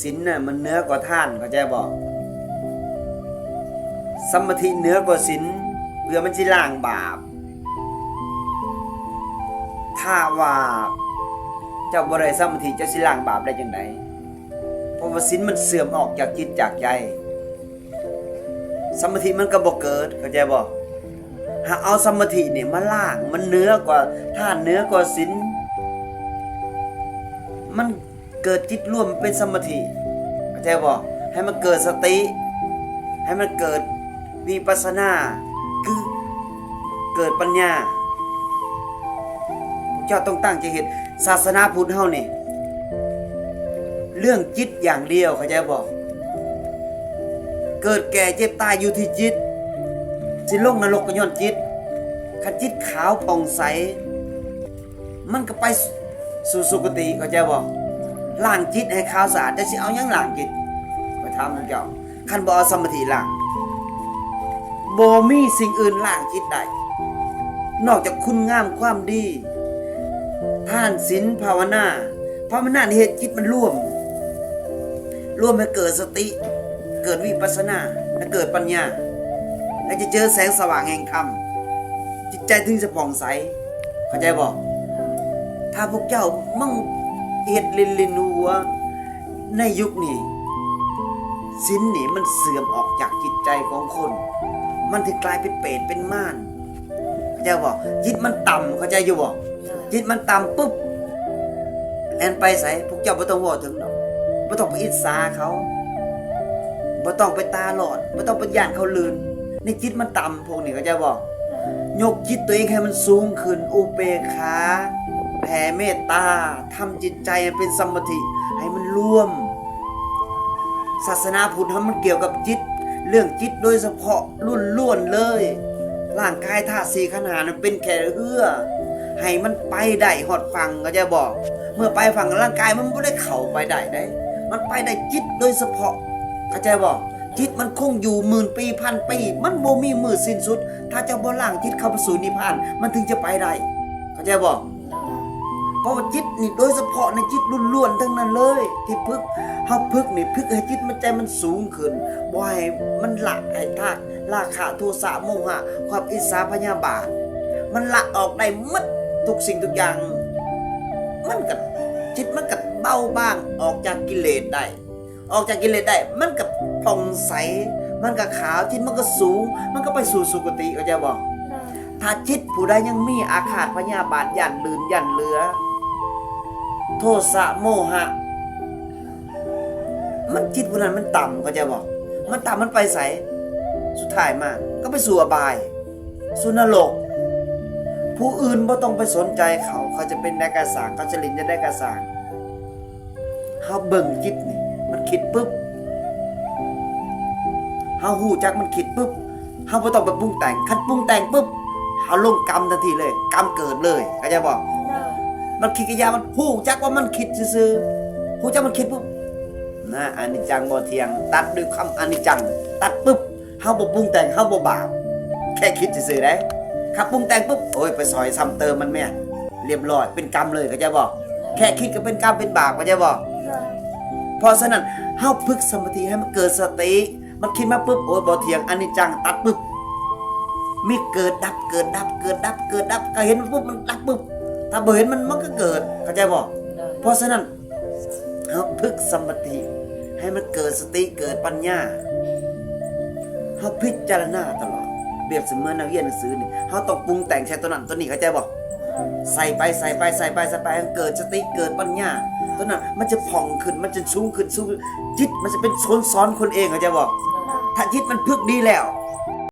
ศีลน่ะมันเนื้อกว่าท่านเข้าใจบ่สมาธิเนื้อกว่าศีลเพื่อมันสิล้างบาป ถ้าว่าเจ้าบ่ได้สมาธิจ้าสิล้างบาปได้จังไดเพราะว่าศีลมันเสื่อมออกจากจิตจากใจสมาธิมันก็บ่เกิดเข้าใจบ่หากเอาสมาธิเนี่ยมาล้างมันเนื้อกว่าท่านเนื้อกว่าศีลมัน เกิดจิตร่วมเป็นสมาธิเข้าใจบ่ให้มันเกิดสติ ให้มันเกิดวิปัสสนาคือเกิดปัญญาเจ้าต้องตั้งใจเห็นศาสนาพุทธเฮานี่เรื่องจิตอย่างเดียวเข้าใจบ่เกิดแก่เจ็บตายอยู่ที่จิตสิลงนรกก็ย้อนจิตคันจิตขาวผ่องใส มันก็ไปสู่สุคติเข้าใจบ่ ล้างจิตให้ขาวสะอาดแต่สิเอายังล้างจิตไปถามเจ้าคันบอสมาธิล้างบมีสิ่งอื่นล้างจิตได้นอกจากคุณงามความดีท่านศีลภาวนาภาวนานี่เฮ็ดจิตมันร่วม ร่วมให้เกิดสติ เกิดวิปัสสนาและเกิดปัญญา และจะเจอแสงสว่างแห่งธรรมจิตใจถึงจะผ่องใสเข้าใจบ่ถ้าพวกเจ้ามั่ง เฮ็ดลินลินหัว ในยุคนี้ศีลนี่มันเสื่อมออกจากจิตใจของคน มันถึงกลายเป็นเปรตเป็นม่านเข้าใจบ่จิตมันต่ำเข้าใจอยู่บ่จิตมันต่ำปุ๊บแลนไปใส่พวกเจ้าบ่ต้องว่าถึงดอกบ่ต้องไปอิจฉาเขาบ่ต้องไปตาหลอดบ่ต้องไปย่านเขาลืนในจิตมันต่ำพวกนี้ก็จะบอกยกจิตตัวเองให้มันสูงขึ้นอุเบกขา แผ่เมตตาทำจิตใจเป็นสมาธิให้มันร่วม ศาสนาพุทธมันเกี่ยวกับจิต เรื่องจิตโดยเฉพาะรุ่นล้วนเลย ร่างกายธาตุสี่ขันหานเป็นแค่เอื้อ ให้มันไปได้หอดฟังก็จะบอก เมื่อไปฟังร่างกายมันไม่ได้เข้าไปได้ได้ มันไปได้จิตโดยเฉพาะเข้าใจบอกจิตมันคงอยู่หมื่นปีพันปี มันโมมีมือสิ้นสุด ถ้าเจะบ่ล่างจิตเข้าไปสู่นิพพาน มันถึงจะไปได้ เข้าใจบอก เพราะว่าจิตนี่โดยเฉพาะในจิตล้วนๆทั้งนั้นเลย ที่พึกเฮาพึกนี่พึกให้จิตมันใจมันสูงขึ้นบ่ให้มันละให้ทากราคะโทสะโมหะ ความอิจฉาพยาบาท มันละออกได้หมดทุกสิ่งทุกอย่าง มันก็จิตมันก็เบาบางออกจากกิเลสได้ ออกจากกิเลสได้ มันก็ผ่องใส มันก็ขาวจิตมันก็สูง มันก็ไปสู่สุคติก็จะบอกถ้าจิตผู้ใดยังมีอาฆาตพยาบาทยันลืนยันเหลือ โทสะโมหะ มันจิตผู้นั้นมันต่ำก็จะบอก มันต่ำมันไปใสสุดท้ายมาก ก็ไปสู่อบาย สุนรกผู้อื่นบ่ต้องไปสนใจเขา เขาจะเป็นได้กระสางเขาจะลินจะได้กระสางเฮาเบิ่งจิตนี่มันคิดปุ๊บเฮาหูจักมันคิดปุ๊บเฮาบ่ต้องไปปรุงแต่งคันปรุงแต่งปุ๊บเฮาลงกรรมทันทีเลย กรรมเกิดเลยเข้าใจบ่ มันคิดกิยามันหูจักว่ามันคิดซื่อๆหูจักมันคิดปุ๊บนะอนิจจังบ่เที่ยง ตัดด้วยคำอนิจจัง ตัดปุ๊บเฮาบ่ปรุงแต่งเฮาบ่บาปแค่คิดซื่อๆได้ครับปรุงแต่งปุ๊บโอ้ยไปซอยซ้ำเติมมันแม่เรียบร้อยเป็นกรรมเลยก็จะบอก แค่คิดก็เป็นกรรมเป็นบาปก็จะบอกเพราะฉะนั้นเฮาพึกสมาธิให้มันเกิดสติมันคิดมาปุ๊บโอ้ยบ่เถียงอันนี้จังตัดปุ๊บมีเกิดดับเกิดดับเกิดดับเกิดดับก็เห็นปุ๊บมันดับปุ๊บ ถ้าบ่เห็นมันมันก็เกิดเข้าใจบ่เพราะฉะนั้นเฮาพึกสมาธิให้มันเกิดสติเกิดปัญญาเฮาพิจารณาตลอดเปรียบเสมือนนักเรียนหนังสือนี่เฮาต้องปรุงแต่งใช้ตัวนั้นตัวนี้เข้าใจบ่ใส่ไปใส่ไปใส่ไปใส่ไปให้เกิดสติเกิดปัญญาตัวนั้นมันจะผ่องขึ้นมันจะสูงขึ้นสูงขึ้นจิตมันจะเป็นโซนซ้อนคนเองเขาใจะบอกถ้าจิตมันพึกดีแล้ว